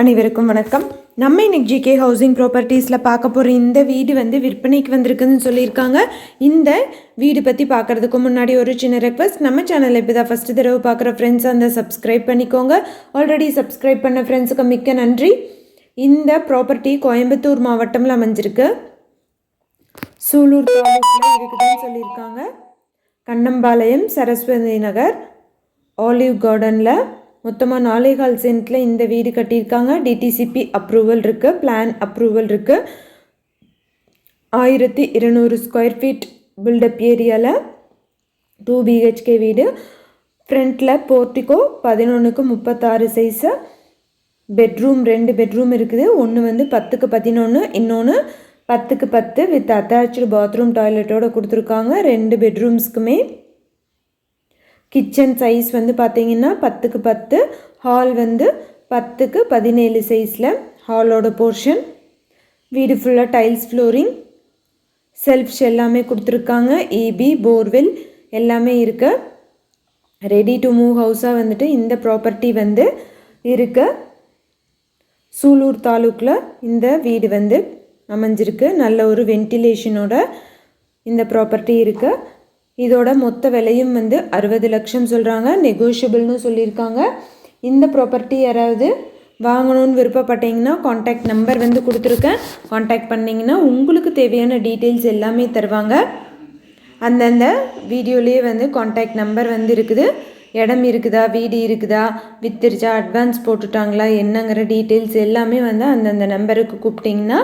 அனைவருக்கும் வணக்கம். நம்ம இன்னைக்கு ஜிகே ஹவுசிங் ப்ராப்பர்ட்டிஸில் பார்க்க போகிற இந்த வீடு வந்து விற்பனைக்கு வந்திருக்குன்னு சொல்லியிருக்காங்க. இந்த வீடு பற்றி பார்க்குறதுக்கு முன்னாடி ஒரு சின்ன ரெக்வஸ்ட் நம்ம சேனலில் இப்போ தான் ஃபஸ்ட்டு தடவை பார்க்குற ஃப்ரெண்ட்ஸ் அந்த சப்ஸ்கிரைப் பண்ணிக்கோங்க. ஆல்ரெடி சப்ஸ்கிரைப் பண்ண ஃப்ரெண்ட்ஸுக்கு மிக்க நன்றி. இந்த ப்ராப்பர்ட்டி கோயம்புத்தூர் மாவட்டமில் அமைஞ்சிருக்கு. சூலூர் தாலுக்கில் இருக்குதுன்னு சொல்லியிருக்காங்க. கண்ணம்பாளையம் சரஸ்வதி நகர் ஆலிவ் கார்டனில் மொத்தமாக நாலேகால் சென்ட்டில் இந்த வீடு கட்டியிருக்காங்க. டிடிசிபி அப்ரூவல் இருக்குது பிளான் அப்ரூவல் இருக்குது ஆயிரத்தி இருநூறு ஸ்கொயர் ஃபீட் பில்டப் ஏரியாவில் டூ பிஹெச்கே வீடு. ஃப்ரண்ட்டில் போர்ட்டிகோ பதினொன்றுக்கு முப்பத்தாறு சைஸு பெட்ரூம் ரெண்டு பெட்ரூம் இருக்குது. ஒன்று வந்து பத்துக்கு பதினொன்று இன்னொன்று பத்துக்கு பத்து வித் அட்டாச்சு பாத்ரூம் டாய்லெட்டோட கொடுத்துருக்காங்க. ரெண்டு பெட்ரூம்ஸ்க்குமே கிச்சன் சைஸ் வந்து பார்த்தீங்கன்னா பத்துக்கு பத்து ஹால் வந்து பத்துக்கு பதினேழு சைஸில் ஹாலோட போர்ஷன் வீடு ஃபுல்லாக டைல்ஸ் ஃப்ளோரிங் செல்ஃப்ஸ் எல்லாமே கொடுத்துருக்காங்க. ஏபி போர்வெல் எல்லாமே இருக்கு. ரெடி டு மூவ் ஹவுஸாக வந்துட்டு இந்த ப்ராப்பர்ட்டி வந்து இருக்கு. சூலூர் தாலுக்கில் இந்த வீடு வந்து அமைஞ்சிருக்கு. நல்ல ஒரு வென்டிலேஷனோட இந்த ப்ராப்பர்ட்டி இருக்குது இதோட மொத்த விலையும் வந்து அறுபது லட்சம் சொல்கிறாங்க நெகோஷியபிள்னு சொல்லியிருக்காங்க. இந்த ப்ராப்பர்ட்டி யாராவது வாங்கணும்னு விருப்பப்பட்டீங்கன்னா காண்டாக்ட் நம்பர் வந்து கொடுத்துருக்கேன். காண்டாக்ட் பண்ணிங்கன்னா உங்களுக்கு தேவையான டீட்டெயில்ஸ் எல்லாமே தருவாங்க. அந்தந்த வீடியோலேயே வந்து காண்டாக்ட் நம்பர் வந்து இருக்குது. இடம் இருக்குதா? வீடு இருக்குதா? வித்துருச்சா? அட்வான்ஸ் போட்டுட்டாங்களா? என்னங்கிற டீட்டெயில்ஸ் எல்லாமே வந்து அந்தந்த நம்பருக்கு கூப்பிட்டிங்கன்னா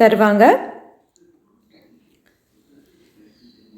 தருவாங்க.